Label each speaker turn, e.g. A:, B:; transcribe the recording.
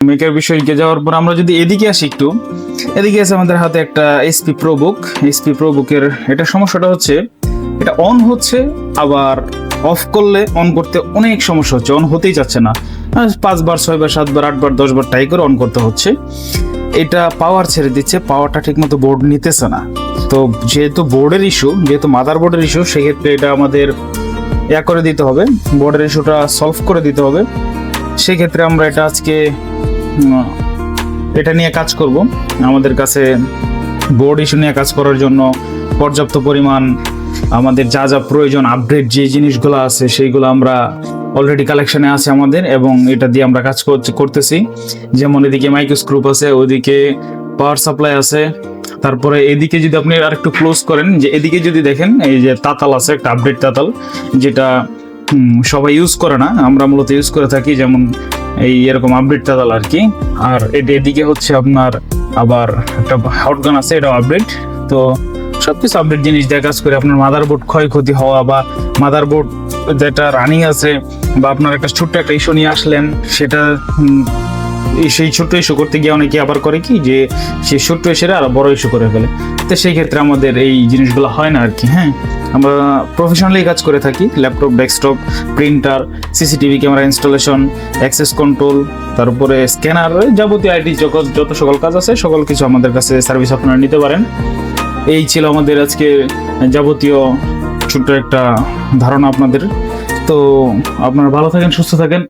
A: মেকের বিষয়কে যাওয়ার পর আমরা যদি এদিকে আসি একটু, এদিকে আছে আমাদের হাতে একটা এসপি প্রোবুক এসপি প্রোবুকের এটা সমস্যাটা হচ্ছে, এটা অন হচ্ছে, আবার অফ করলে অন করতে অনেক সমস্যা হচ্ছে অন হতেই যাচ্ছে না। পাঁচবার, ছয়বার, সাতবার, আটবার, দশবার ট্রাই করে অন করতে হচ্ছে। এটা পাওয়ার ছেড়ে দিচ্ছে পাওয়ারটা ঠিকমতো বোর্ড নিতেছে না। তো যেহেতু বোর্ডের ইস্যু যেহেতু মাদার বোর্ডের ইস্যু সেক্ষেত্রে এটা আমাদের ইয়া করে দিতে হবে বোর্ডের ইস্যুটা সলভ করে দিতে হবে। সেক্ষেত্রে আমরা এটা আজকে এটা নিয়ে কাজ করব। আমাদের কাছে বোর্ড ইস্যু নিয়ে কাজ করার জন্য পর্যাপ্ত পরিমাণ আমাদের যা যা প্রয়োজন আপডেট যে জিনিসগুলো আছে, সেইগুলো আমরা অলরেডি কালেকশনে আছে আমাদের এবং এটা দিয়ে আমরা কাজ করতে- করতেছি। যেমন এদিকে মাইক্রোস্ক্রুপ আছে ওইদিকে পাওয়ার সাপ্লাই আছে। তারপরে এদিকে যদি আপনি আর একটু ক্লোজ করেন, যে এদিকে যদি দেখেন, এই যে তাতাল আছে, একটা আপডেট তাতাল, যেটা সবাই ইউজ করে না, আমরা মূলত ইউজ করে থাকি। যেমন এই এরকম আপডেট তাতাল আর কি আর এটি এদিকে হচ্ছে আপনার আবার একটা হটগান আছে এটা আপডেট তো সবকিছু আপডেট জিনিস দিয়ে কাজ করে আপনার মাদারবোর্ড ক্ষয়ক্ষতি হওয়া বা মাদারবোর্ড যেটা রানিং আছে বা আপনার একটা ছোট্ট একটা ইস্যু নিয়ে আসলেন, সেটা সেই ছোট্ট ইস্যু করতে গিয়ে অনেকে আবার করে কি যে সে ছোট্ট ইস্যুটা আর বড় ইস্যু করে ফেলে। তো সেই ক্ষেত্রে আমাদের এই জিনিসগুলো হয় না আর কি হ্যাঁ? আমরা প্রফেশনালি কাজ করে থাকি laptop desktop printer CCTV camera installation access control তারপরে স্ক্যানার যাবতীয় আইটি যত সকল কাজ আছে, সকল কিছু আমাদের কাছে সার্ভিস আপনারা নিতে পারেন। এই ছিল আমাদের আজকে যাবতীয় ছোট্ট একটা ধারণা আপনাদের। তো আপনারা ভালো থাকেন, সুস্থ থাকেন।